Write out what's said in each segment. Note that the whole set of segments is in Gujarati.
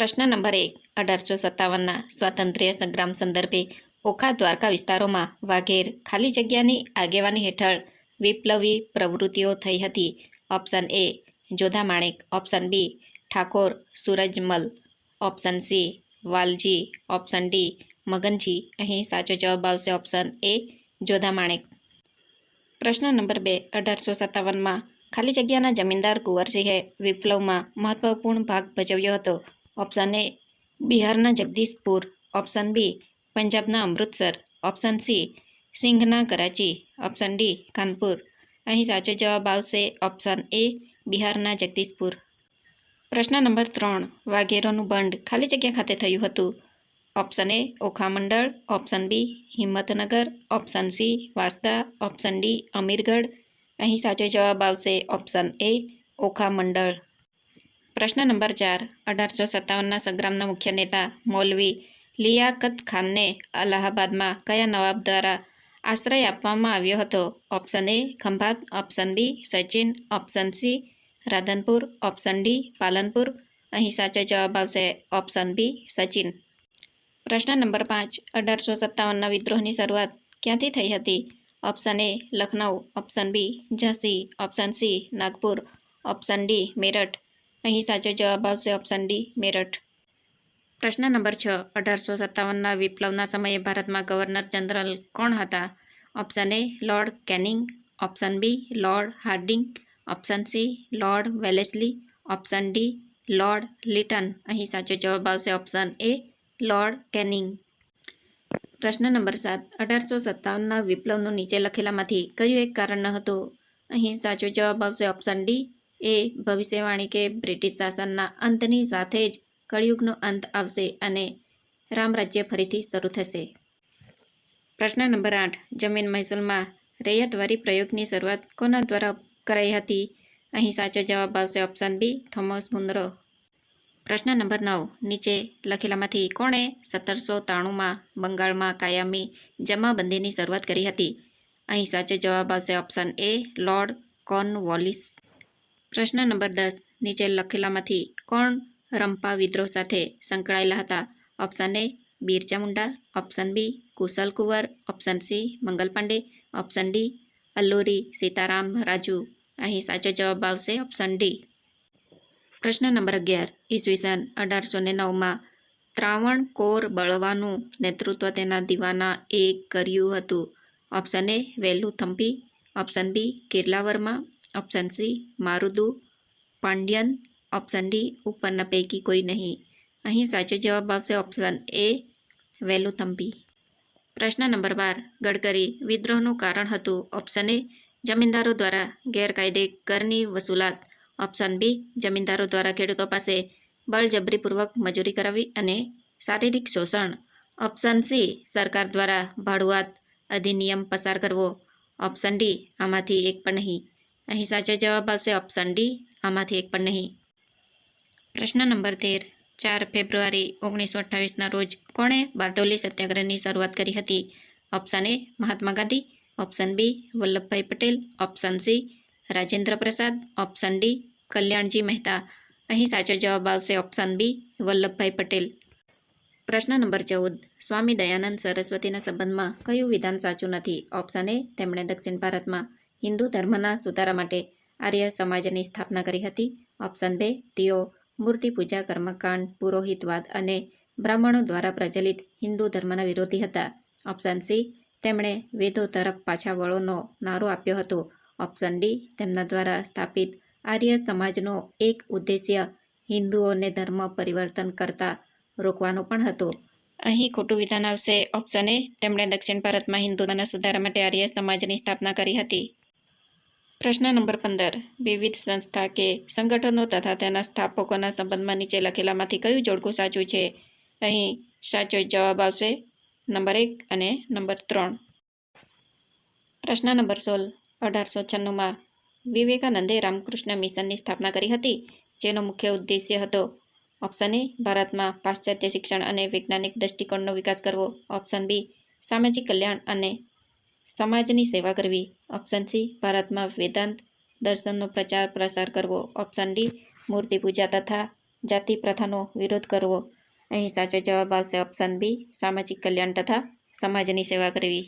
પ્રશ્ન નંબર એક. અઢારસો સત્તાવનના સ્વાતંત્ર્ય સંગ્રામ સંદર્ભે ઓખા દ્વારકા વિસ્તારોમાં વાઘેર ખાલી જગ્યાની આગેવાની હેઠળ વિપ્લવી પ્રવૃત્તિઓ થઈ હતી. Option A Jodha Manek, option B Thakor, Surajmal, option C Valji, option D Maganji. અહીં સાચો જવાબ આવશે ઓપ્શન એ જોધા માણેક. પ્રશ્ન નંબર બે. અઢારસો સત્તાવનમાં ખાલી જગ્યાના જમીનદાર કુંવરસિંહે વિપ્લવમાં મહત્વપૂર્ણ ભાગ ભજવ્યો હતો. ઓપ્શન એ બિહારના જગદીશપુર ઓપ્શન બી પંજાબના અમૃતસર ઓપ્શન સી સિંઘના કરાચી ઓપ્શન ડી કાનપુર અહીં સાચો જવાબ આવશે ઓપ્શન એ બિહારના જગદીશપુર પ્રશ્ન નંબર ત્રણ, વાઘેરોનું બંડ ખાલી જગ્યા ખાતે થયું હતું? Option A Okha Mandal option B Himmatnagar. Option C Vansda. Option D Amirgadh. અહીં સાચો જવાબ આવશે ઓપ્શન એ ઓખા મંડળ પ્રશ્ન નંબર ચાર. અઢારસો સત્તાવનના સંગ્રામના મુખ્ય નેતા મૌલવી લિયાકત ખાનને અલ્હાબાદમાં કયા નવાબ દ્વારા આશ્રય આપવામાં આવ્યો હતો? Option A, Khambhat, option B, Sachin, option C, Radhanpur, option D, Palanpur. અહીં સાચો જવાબ આવશે ઓપ્શન બી, સચિન. પ્રશ્ન નંબર પાંચ. અઢારસો સત્તાવનના વિદ્રોહની શરૂઆત ક્યાંથી થઈ હતી? Option A, Lucknow. Option B, Jhansi. Option C, Nagpur. Option D, Meerut. અહીં સાચો જવાબ આવશે ઓપ્શન ડી મેરઠ. પ્રશ્ન નંબર છ, અઢારસો સત્તાવનના વિપ્લવના સમયે ભારતમાં ગવર્નર જનરલ કોણ હતા? Option A Lord Canning option B Lord Hardinge option C Lord Wellesley option D Lord Lytton અહીં સાચો જવાબ આવશે ઓપ્શન એ લોર્ડ કેનિંગ પ્રશ્ન નંબર સાત, અઢારસો સત્તાવનના વિપ્લવનું નીચે લખેલામાંથી કયું એક કારણ ન હતું? અહીં સાચો જવાબ આવશે ઓપ્શન ડી એ ભવિષ્યવાણી કે બ્રિટિશ શાસનના અંતની સાથે જ કળિયુગનો અંત આવશે અને રામરાજ્ય ફરીથી શરૂ થશે. પ્રશ્ન નંબર આઠ. જમીન મહેસૂલમાં રૈયતવારી પ્રયોગની શરૂઆત કોના દ્વારા કરાઈ હતી? અહીં સાચો જવાબ આવશે ઓપ્શન બી, થોમસ મુન્દ્રો. પ્રશ્ન નંબર નવ. નીચે લખેલામાંથી કોણે સત્તરસો ત્રાણુંમાં બંગાળમાં કાયમી જમાબંધીની શરૂઆત કરી હતી? અહીં સાચો જવાબ આવશે ઓપ્શન એ, લોર્ડ કોર્નવોલિસ. પ્રશ્ન નંબર દસ. નીચે લખેલામાંથી કોણ રંપા વિદ્રોહ સાથે સંકળાયેલા હતા? Option A Birsa Munda, option B Kushal Kunwar, option C Mangal Pandey, option D Alluri Sitarama Raju. અહીં સાચો જવાબ આવશે ઓપ્શન ડી. પ્રશ્ન નંબર અગિયાર. ઈસવીસન અઢારસો ને નવમાં ત્રાવણ કોર બળવાનું નેતૃત્વ તેના દીવાના એ કર્યું હતું. Option A Velu Thampi option B Kerala Varma option C Marudu Pandiyan option D ઉપરના પૈકી કોઈ નહીં અહીં સાચો જવાબ આવશે ઓપ્શન એ વેલુ થંપી પ્રશ્ન નંબર બાર ગડકરી વિદ્રોહનું કારણ હતું ઓપ્શન એ જમીનદારો દ્વારા ગેરકાયદે કરની વસૂલાત ઓપ્શન બી જમીનદારો દ્વારા ખેડૂતો પાસે બળજબરીપૂર્વક મજૂરી કરાવી અને શારીરિક શોષણ ઓપ્શન સી સરકાર દ્વારા ભાડુઆત અધિનિયમ પસાર કરવો ઓપ્શન ડી આમાંથી એક પણ નહીં અહીં સાચો જવાબ આવશે ઓપ્શન ડી આમાંથી એક પણ નહીં. પ્રશ્ન નંબર તેર. ચાર ફેબ્રુઆરી ઓગણીસો અઠ્ઠાવીસના રોજ કોણે બારડોલી સત્યાગ્રહની શરૂઆત કરી હતી? Option A Mahatma Gandhi. Option B Vallabhbhai Patel. Option C Rajendra Prasad. Option D Kalyanji Mehta. અહીં સાચો જવાબ આવશે ઓપ્શન બી વલ્લભભાઈ પટેલ. પ્રશ્ન નંબર ચૌદ. સ્વામી દયાનંદ સરસ્વતીના સંબંધમાં કયું વિધાન સાચું નથી? ઓપ્શન એ તેમણે દક્ષિણ ભારતમાં હિન્દુ ધર્મના સુધારા માટે આર્ય સમાજની સ્થાપના કરી હતી. ઓપ્શન બે તેઓ મૂર્તિ પૂજા, કર્મકાંડ, પુરોહિતવાદ અને બ્રાહ્મણો દ્વારા પ્રચલિત હિન્દુ ધર્મના વિરોધી હતા. ઓપ્શન સી, તેમણે વેદો તરફ પાછા વળોનો નારો આપ્યો હતો. ઓપ્શન ડી, તેમના દ્વારા સ્થાપિત આર્ય સમાજનો એક ઉદ્દેશ્ય હિન્દુઓને ધર્મ પરિવર્તન કરતા રોકવાનો પણ હતો. અહીં ખોટું વિધાન આવશે. ઓપ્શન એ, તેમણે દક્ષિણ ભારતમાં હિન્દુ સુધારા માટે આર્ય સમાજની સ્થાપના કરી હતી. પ્રશ્ન નંબર પંદર. વિવિધ સંસ્થા કે સંગઠનો તથા તેના સ્થાપકોના સંબંધમાં નીચે લખેલામાંથી કયું જોડકું સાચું છે? અહીં સાચો જવાબ આવશે નંબર એક અને નંબર ત્રણ. પ્રશ્ન નંબર સોળ. અઢારસો છન્નુંમાં વિવેકાનંદે રામકૃષ્ણ મિશનની સ્થાપના કરી હતી, જેનો મુખ્ય ઉદ્દેશ્ય હતો ઓપ્શન એ, ભારતમાં પાશ્ચાત્ય શિક્ષણ અને વૈજ્ઞાનિક દૃષ્ટિકોણનો વિકાસ કરવો. ઓપ્શન બી, સામાજિક કલ્યાણ અને સમાજની સેવા કરવી. ઓપ્શન સી ભારતમાં વેદાંત દર્શનનો પ્રચાર પ્રસાર કરવો. ઓપ્શન ડી મૂર્તિ પૂજા તથા જાતિ પ્રથાનો વિરોધ કરવો. અહીં સાચો જવાબ આવશે ઓપ્શન બી સામાજિક કલ્યાણ તથા સમાજની સેવા કરવી.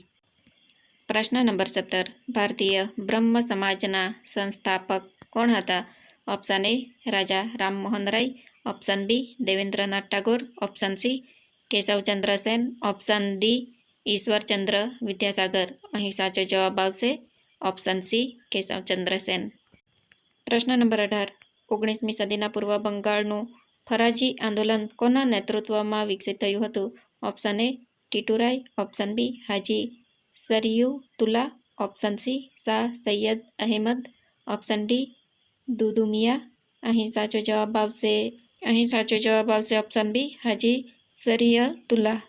પ્રશ્ન નંબર સત્તર, ભારતીય બ્રહ્મ સમાજના સંસ્થાપક કોણ હતા? Option A Raja Rammohan Roy. Option B Debendranath Tagore. Option C Keshavchandra Sen. Option D Ishwarchandra Vidyasagar. અહીં સાચો જવાબ આવશે ઓપ્શન સી, કેશવચંદ્ર સેન. પ્રશ્ન નંબર અઢાર. ઓગણીસમી સદીના પૂર્વ બંગાળનું ફરાજી આંદોલન કોના નેતૃત્વમાં વિકસિત થયું હતું? ઓપ્શન એ, ટીટુરાય. Option B, Haji Shariatullah option C, Shah Syed Ahmed. Option D, Dudu Miyan. અહીં સાચો જવાબ આવશે, અહીં સાચો જવાબ આવશે ઓપ્શન બી, હાજી સરિય તુલા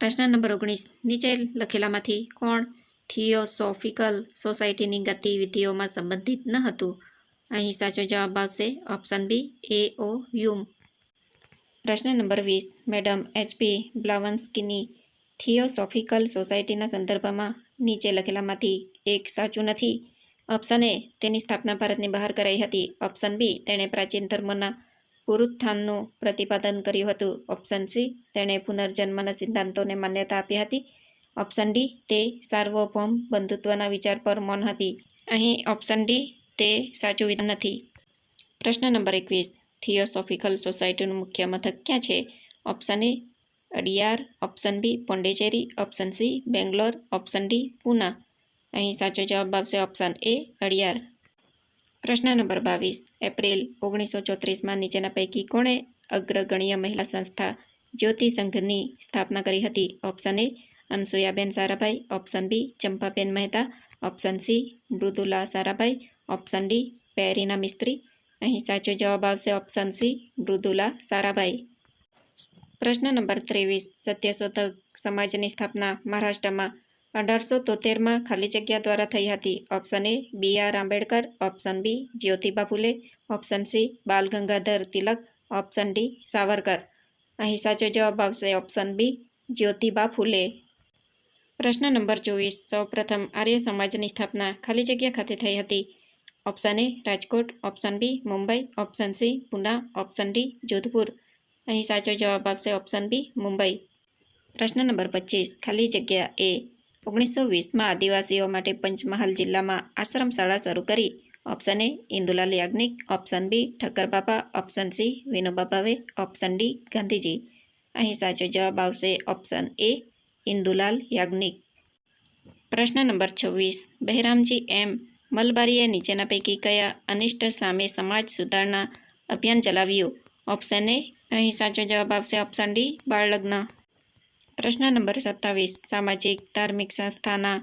પ્રશ્ન નંબર ઓગણીસ. નીચે લખેલામાંથી કોણ થિયોસોફિકલ સોસાયટીની ગતિવિધિઓમાં સંબંધિત ન હતું? અહીં સાચો જવાબ આવશે option B, A, O, yum. પ્રશ્ન નંબર વીસ. મેડમ એચપી બ્લાવન્સ્કીની થિયોસોફિકલ સોસાયટીના સંદર્ભમાં નીચે લખેલામાંથી એક સાચું નથી. ઓપ્શન એ, તેની સ્થાપના ભારતની બહાર કરાઈ હતી. ઓપ્શન બી, તેણે પ્રાચીન ધર્મોના પુરુત્થાનનું પ્રતિપાદન કર્યું હતું. ઓપ્શન સી, તેણે પુનર્જન્મના સિદ્ધાંતોને માન્યતા આપી હતી. ઓપ્શન ડી, તે સાર્વભૌમ બંધુત્વના વિચાર પર મૌન હતી. અહીં ઓપ્શન ડી, તે સાચું વિધાન નથી. પ્રશ્ન નંબર એકવીસ, થિયોસોફિકલ સોસાયટીનું મુખ્ય મથક ક્યાં છે? Option A, Adyar. Option B, Pondicherry. Option C, Bangalore. Option D, Poona. અહીં સાચો જવાબ આવશે ઓપ્શન એ, અડિયાર. પ્રશ્ન નંબર બાવીસ. એપ્રિલ ઓગણીસો ચોત્રીસમાં નીચેના પૈકી કોણે અગ્રગણ્ય મહિલા સંસ્થા જ્યોતિ સંઘની સ્થાપના કરી હતી? Option A, Anasuyaben Sarabhai. Option B, Champaben Mehta. Option C, Mridula Sarabhai. Option D, Perin Mistry. અહીં સાચો જવાબ આવશે ઓપ્શન સી, મૃદુલા સારાભાઈ. પ્રશ્ન નંબર ત્રેવીસ. સત્યશોધક સમાજની સ્થાપના મહારાષ્ટ્રમાં અઢારસો તોતેરમાં ખાલી જગ્યા દ્વારા થઈ હતી. Option A, B R Ambedkar. Option B, Jyotiba Phule. Option C, Bal Gangadhar Tilak. Option D, Savarkar. અહીં સાચો જવાબ આવશે ઓપ્શન બી, જ્યોતિબા ફુલે. પ્રશ્ન નંબર ચોવીસ, સૌપ્રથમ આર્ય સમાજની સ્થાપના ખાલી જગ્યા ખાતે થઈ હતી. Option A, Rajkot. Option B, Mumbai. Option C, Pune. Option D, Jodhpur. અહીં સાચો જવાબ આવશે ઓપ્શન બી, મુંબઈ. પ્રશ્ન નંબર પચીસ, ખાલી જગ્યા એ ઓગણીસો વીસમાં આદિવાસીઓ માટે પંચમહાલ જિલ્લામાં આશ્રમ શાળા શરૂ કરી. Option A Indulal Yagnik, option B Thakkar Bapa option C Vinoba Bhave option D Gandhiji. અહીં સાચો જવાબ આવશે ઓપ્શન એ ઇન્દુલાલ યાજ્ઞિક. પ્રશ્ન નંબર છવ્વીસ. બહેરામજી એમ મલબારીએ નીચેના પૈકી કયા અનિષ્ટ સામે સમાજ સુધારણા અભિયાન ચલાવ્યું? Option A. અહીં સાચો જવાબ આવશે ઓપ્શન ડી બાળ લગ્ન પ્રશ્ન નંબર સત્તાવીસ. સામાજિક, ધાર્મિક સંસ્થાના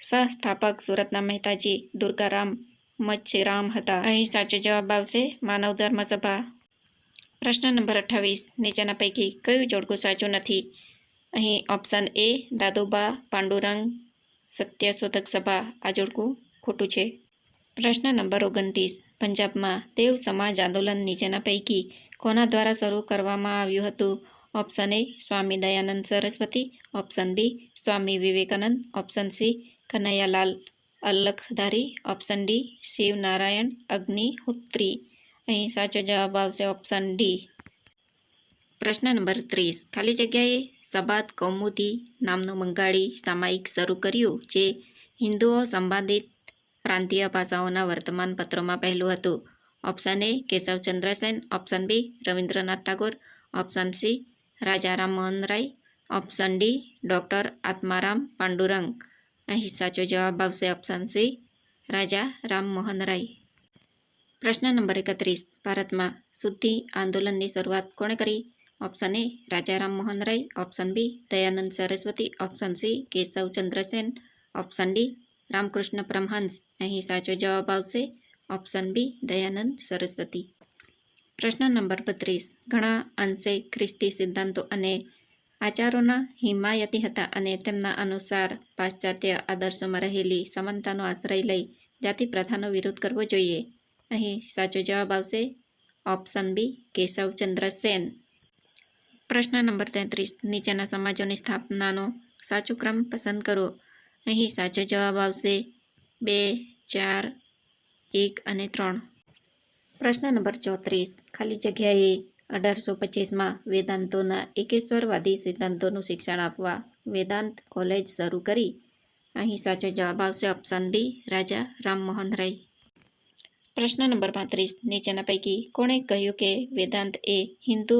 સહસ્થાપક સુરતના મહેતાજી દુર્ગારામ મચ્છરામ હતા. અહીં સાચો જવાબ આવશે માનવ ધર્મ સભા. પ્રશ્ન નંબર અઠ્ઠાવીસ. નીચેના પૈકી કયું જોડકું સાચું નથી? અહીં ઓપ્શન એ દાદુબા પાંડુરંગ સત્યશોધક સભા. આ જોડકું ખોટું છે. પ્રશ્ન નંબર ઓગણત્રીસ. પંજાબમાં દેવ સમાજ આંદોલન નીચેના પૈકી કોના દ્વારા શરૂ કરવામાં આવ્યું હતું? Option A Swami Dayanand Saraswati option B Swami Vivekananda option C Kanaiyalal Alakhdhari option D Shivnarayan Agnihotri અહીં સાચો જવાબ આવશે ઓપ્શન ડી પ્રશ્ન નંબર ત્રીસ. ખાલી જગ્યાએ સબાદ કૌમુદી નામનું બંગાળી સામાયિક શરૂ કર્યું જે હિન્દુઓ સંબંધિત પ્રાંતીય ભાષાઓના વર્તમાન પત્રોમાં પહેલું હતું. Option A Keshavchandra Sen. Option B Rabindranath Tagore option C Raja Rammohan Roy option D doctor Atmaram Pandurang અહીં સાચો જવાબ આવશે ઓપ્શન સી રાજા રામ રાય પ્રશ્ન નંબર એકત્રીસ ભારતમાં શુદ્ધિ આંદોલનની શરૂઆત કોણે કરી option A Rajaram Mohanroy Roy option B Dayanand Saraswati option C Keshavchandra Sen option D Ramakrishna Paramhansa અહીં સાચો જવાબ આવશે ઓપ્શન બી દયાનંદ સરસ્વતી પ્રશ્ન નંબર બત્રીસ. ઘણા અંશે ખ્રિસ્તી સિદ્ધાંતો અને આચારોના હિમાયતી હતા અને તેમના અનુસાર પાશ્ચાત્ય આદર્શોમાં રહેલી સમાનતાનો આશ્રય લઈ જાતિ પ્રથાનો વિરોધ કરવો જોઈએ. અહીં સાચો જવાબ આવશે ઓપ્શન બી, કેશવચંદ્ર સેન. પ્રશ્ન નંબર તેત્રીસ. નીચેના સમાજોની સ્થાપનાનો સાચો ક્રમ પસંદ કરો. અહીં સાચો જવાબ આવશે બે, ચાર, એક અને ત્રણ. પ્રશ્ન નંબર ચોત્રીસ. ખાલી જગ્યાએ અઢારસો પચીસમાં વેદાંતોના એકેશ્વરવાદી સિદ્ધાંતોનું શિક્ષણ આપવા વેદાંત કોલેજ શરૂ કરી. અહીં સાચો જવાબ આવશે ઓપ્શન બી, રાજા રામમોહન રાય. પ્રશ્ન નંબર પાંત્રીસ. નીચેના પૈકી કોણે કહ્યું કે વેદાંત એ હિન્દુ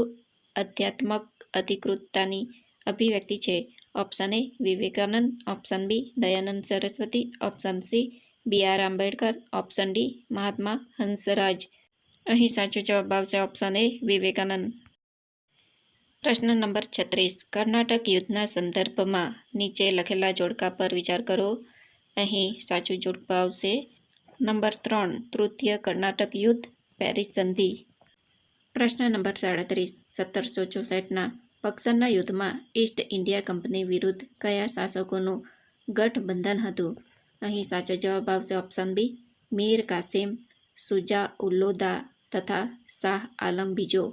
અધ્યાત્મક અધિકૃતતાની અભિવ્યક્તિ છે? Option A Vivekananda, option B Dayanand Saraswati, option C B R Ambedkar, option D Mahatma Hansraj. અહીં સાચો જવાબ આવશે ઓપ્શન એ વિવેકાનંદ. પ્રશ્ન નંબર છત્રીસ. કર્ણાટક યુદ્ધના સંદર્ભમાં નીચે લખેલા જોડકા પર વિચાર કરો. અહીં સાચું જોડકું આવશે. નંબર ત્રણ, તૃતીય કર્ણાટક યુદ્ધ, પેરિસ સંધિ. પ્રશ્ન નંબર સાડત્રીસ, સત્તરસો ચોસઠના પક્ષરના યુદ્ધમાં ઈસ્ટ ઇન્ડિયા કંપની વિરુદ્ધ કયા શાસકોનું ગઠબંધન હતું? અહીં સાચો જવાબ આવશે option B Mir Qasem, Shuja ઉલ્લોદા તથા શાહ આલમ બીજો.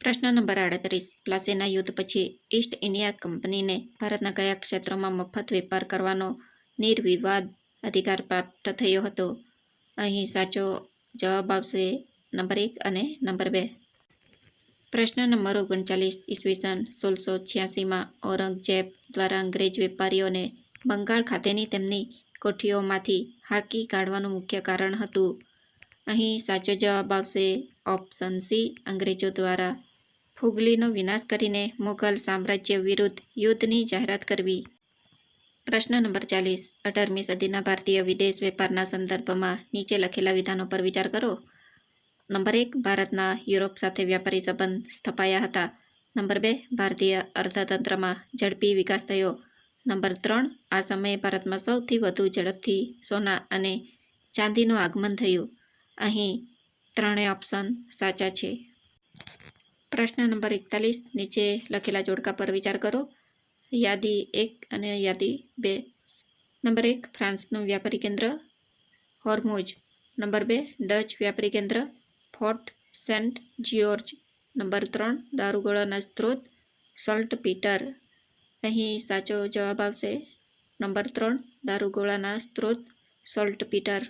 પ્રશ્ન નંબર આડત્રીસ. પ્લાસીના યુદ્ધ પછી ઈસ્ટ ઇન્ડિયા કંપનીને ભારતના કયા ક્ષેત્રોમાં મફત વેપાર કરવાનો નિર્વિવાદ અધિકાર પ્રાપ્ત થયો હતો? અહીં સાચો જવાબ આવશે નંબર એક અને નંબર બે. પ્રશ્ન નંબર ઓગણચાલીસ. ઈસવીસન સોળસો છ્યાસીમાં ઔરંગઝેબ દ્વારા અંગ્રેજ વેપારીઓને બંગાળ ખાતેની તેમની કોઠીઓમાંથી હાકી કાઢવાનું મુખ્ય કારણ હતું. અહીં સાચો જવાબ આવશે ઓપ્શન સી, અંગ્રેજો દ્વારા. ફુગલીનો વિનાશ કરીને મુઘલ સામ્રાજ્ય વિરુદ્ધ યુદ્ધની જાહેરાત કરવી. પ્રશ્ન નંબર ચાલીસ, અઢારમી સદીના ભારતીય વિદેશ વેપારના સંદર્ભમાં નીચે લખેલા વિધાનો પર વિચાર કરો. નંબર એક, ભારતના યુરોપ સાથે વ્યાપારી સંબંધ સ્થપાયા હતા. નંબર બે, ભારતીય અર્થતંત્રમાં ઝડપી વિકાસ થયો. નંબર ત્રણ, આ સમયે ભારતમાં સૌથી વધુ ઝડપથી સોના અને ચાંદીનું આગમન થયું. અહીં ત્રણેય ઓપ્શન સાચા છે. પ્રશ્ન નંબર એકતાલીસ, નીચે લખેલા જોડકા પર વિચાર કરો. યાદી એક અને યાદી બે. નંબર એક, ફ્રાન્સનું વ્યાપારી કેન્દ્ર. હોર્મોજ. નંબર બે, ડચ વ્યાપારી કેન્દ્ર. Fort Saint George. નંબર ત્રણ, દારૂગોળાના સ્ત્રોત. Saltpetre. અહીં સાચો જવાબ આવશે. નંબર ત્રણ, દારૂગોળાના સ્ત્રોત. Salt Peter.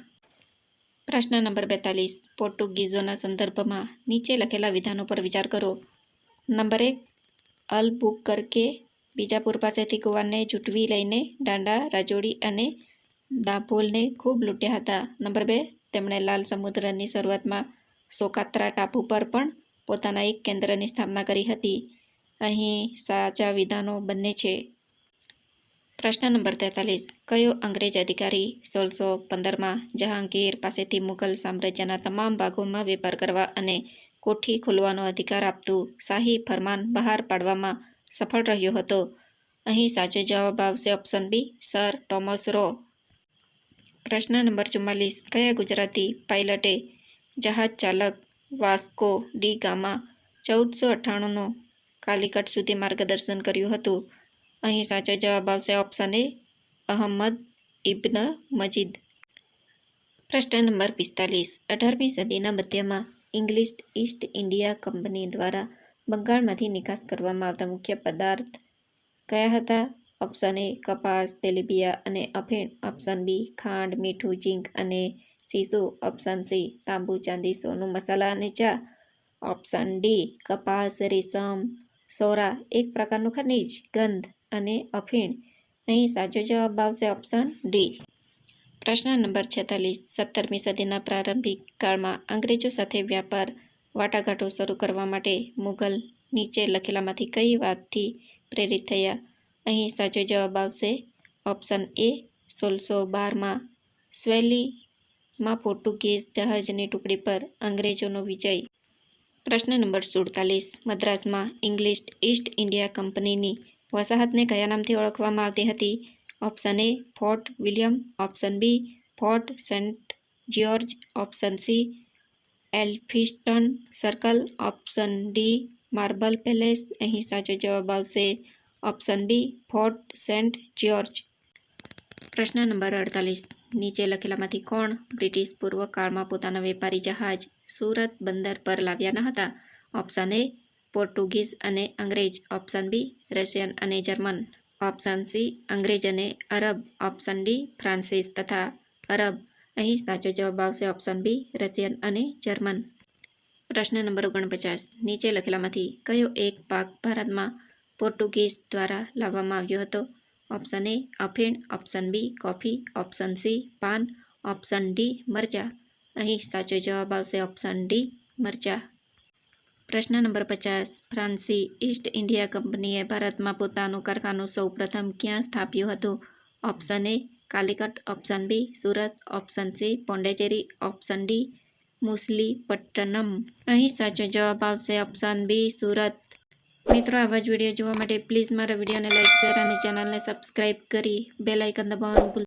પ્રશ્ન નંબર બેતાલીસ. પોર્ટુગીઝોના સંદર્ભમાં નીચે લખેલા વિધાનો પર વિચાર કરો. નંબર એક અલ બુક કરકે બીજાપુર પાસેથી કુવાનને જૂટવી લઈને દાંડા રાજોડી અને દાભોલને ખૂબ લૂંટ્યા હતા. નંબર બે, તેમણે લાલ સમુદ્રની શરૂઆતમાં સોકાત્રા ટાપુ પર પણ પોતાના એક કેન્દ્રની સ્થાપના કરી હતી. અહીં સાચા વિધાનો બંને છે. પ્રશ્ન નંબર તેતાલીસ. કયો અંગ્રેજ અધિકારી સોળસો પંદરમાં જહાંગીર પાસેથી મુઘલ સામ્રાજ્યના તમામ ભાગોમાં વેપાર કરવા અને કોઠી ખોલવાનો અધિકાર આપતું શાહી ફરમાન બહાર પાડવામાં સફળ રહ્યો હતો? અહીં સાચો જવાબ આવશે option B, sir Thomas Roe. પ્રશ્ન નંબર ચુમ્માલીસ. કયા ગુજરાતી પાઇલટે જહાજ ચાલક વાસ્કો ડી ગામા ચૌદસો અઠ્ઠાણુંનો કાલિકટ સુધી માર્ગદર્શન કર્યું હતું? અહીં સાચો જવાબ આવશે ઓપ્શન એ અહમદ ઇબ્ન મજીદ. પ્રશ્ન નંબર પિસ્તાલીસ. અઢારમી સદીના મધ્યમાં ઇંગ્લિશ ઈસ્ટ ઇન્ડિયા કંપની દ્વારા બંગાળમાંથી નિકાસ કરવામાં આવતા મુખ્ય પદાર્થ કયા હતા? ઓપ્શન એ કપાસ, તેલીબિયા અને અફીણ. ઓપ્શન બી ખાંડ, મીઠું, ઝીંક અને સીસુ ઓપ્શન સી તાંબુ, ચાંદી, સોનું, મસાલા અને ચા. ઓપ્શન ડી કપાસ, રેશમ, સોરા. એક પ્રકારનું ખનિજ, ગંધ. અને અફીણ. અહીં સાચો જવાબ આવશે ઓપ્શન ડી. પ્રશ્ન નંબર છેતાલીસ. સત્તરમી સદીના પ્રારંભિક કાળમાં અંગ્રેજો સાથે વ્યાપાર વાટાઘાટો શરૂ કરવા માટે મુઘલ નીચે લખેલામાંથી કઈ વાતથી પ્રેરિત થયા? અહીં સાચો જવાબ આવશે ઓપ્શન એ. સોળસો બારમાં સ્વેલીમાં પોર્ટુગીઝ જહાજની ટુકડી પર અંગ્રેજોનો વિજય. પ્રશ્ન નંબર સુડતાલીસ. મદ્રાસમાં ઇંગ્લિશ ઈસ્ટ ઇન્ડિયા કંપનીની વસાહતને કયા નામથી ઓળખવામાં આવતી હતી? Option A, Fort William. Option B, Fort Saint George. Option C Elphinstone Circle. Option D, Marble Palace. અહીં સાચો જવાબ આવશે. Option B, Fort Saint George. પ્રશ્ન નંબર અડતાલીસ. નીચે લખેલામાંથી કોણ બ્રિટિશ પૂર્વ કાળમાં પોતાના વેપારી જહાજ સુરત બંદર પર લાવ્યા ન હતા? ઓપ્શન એ પોર્ટુગીઝ અને અંગ્રેજ ઓપ્શન બી રશિયન અને જર્મન ઓપ્શન સી અંગ્રેજ અને અરબ ઓપ્શન ડી ફ્રાન્સિસ તથા અરબ. અહીં સાચો જવાબ આવશે ઓપ્શન બી રશિયન અને જર્મન પ્રશ્ન નંબર ઓગણપચાસ. નીચે લખેલામાંથી કયો એક પાક ભારતમાં પોર્ટુગીઝ દ્વારા લાવવામાં આવ્યો હતો? Option A અફીણ option B coffee option C paan option D મરચા. અહીં સાચો જવાબ આવશે ઓપ્શન ડી મરચા. પ્રશ્ન નંબર પચાસ. ફ્રાન્સી ઈસ્ટ ઇન્ડિયા કંપનીએ ભારતમાં પોતાનું કારખાનું સૌપ્રથમ ક્યાં સ્થાપ્યું હતું? Option A Calicut, option B Surat, option C Pondicherry, option D Masulipatnam. અહીં સાચો જવાબ આવશે ઓપ્શન બી સુરત. મિત્રો, આવા જ વીડિયો જોવા માટે પ્લીઝ મારા વિડીયોને લાઇક શેર અને ચેનલને સબસ્ક્રાઇબ કરી બેલાઇકન દબાવવાનું ભૂલ